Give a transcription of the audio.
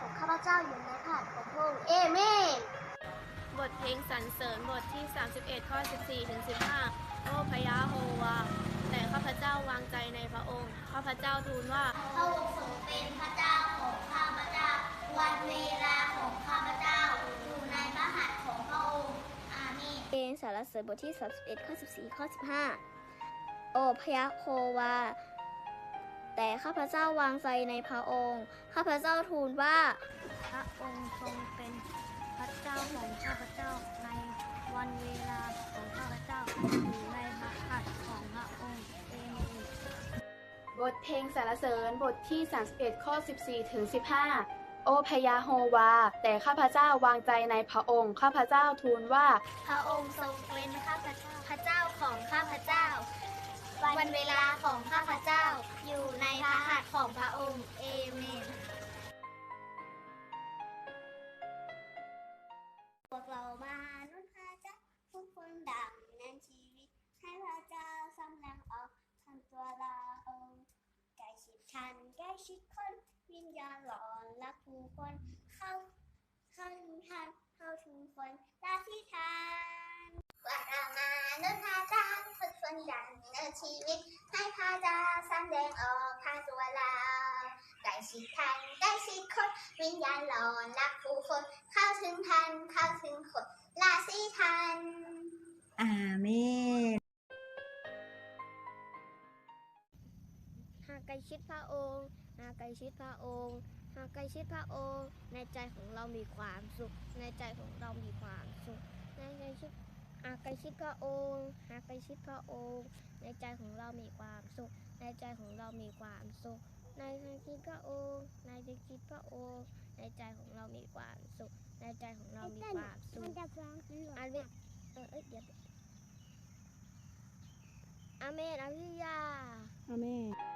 ของข้าพเจ้าอยู่ในพระหัตถ์ของพระองค์เอเมนบทเพลงสรรเสริญบทที่ 31 ข้อ 14 ถึง 15 โอ้พระยาโฮวา แต่ข้าพเจ้าวางใจในพระองค์ ข้าพเจ้าทูลว่าพระองค์ทรงเป็นพระเจ้าของข้าพเจ้า วันเวลาของข้าพเจ้าอยู่ในพระหัตถ์ของพระองค์อาเมนเพลงสารเสริญบทที่ 31 ข้อ 14 ข้อ 15 โอพระยะโฮวา แต่ข้าพเจ้าวางใจในพระองค์ ข้าพเจ้าทูลว่า พระองค์ทรงเป็นพระเจ้าของข้าพเจ้าในวันเวลาของข้าพเจ้าอยู่ในพระหัตถ์ของพระองค์เอเมนบทเพลงสรรเสริญบทที่ 31 ข้อ 14 ถึง 15 โอ้พระยาโฮวา แต่ข้าพเจ้าวางใจในพระองค์ ข้าพเจ้าทูลว่า พระองค์ทรงเป็นข้าพเจ้าพระเจ้าของข้าพเจ้า วันเวลาของข้าพเจ้าอยู่ในพระหัตถ์ของพระองค์เอเมนพวกเรามานุนพระเจ้าทุกคนดังนั้นชีวิต ให้พระเจ้าสำแดงออกทางตัวเราใกล้ชิดทันใกล้ชิดคนวิญญาณหลอนรักผู้คนเข้าเข้าทัน ทุกคนดังนั้นชีวิต ให้พระเจ้าสำแดงออกทางตัวเราใกล้ชิดทันใกล้ชิดคนวิญญาณหลอนรักผู้คนเข้าถึงทันเข้าถึงคนลาสิทัน อาเมนหากใกล้ชิดพระองค์หากใกล้ชิดพระองค์หากใกล้ชิดพระองค์ ในใจของเรามีความสุข ในใจของเรามีความสุขในใจชิด หากใกล้ชิดพระองค์ หากใกล้ชิดพระองค์ ในใจของเรามีความสุข ในใจของเรามีความสุข ในใจคิดพระองค์ ในใจคิดพระองค์ ในใจของเรามีความสุข ในใจของเรามีความสุขอันนี้เออเอ้ยเดี๋ยวอาเมนอาวิยาอาเมน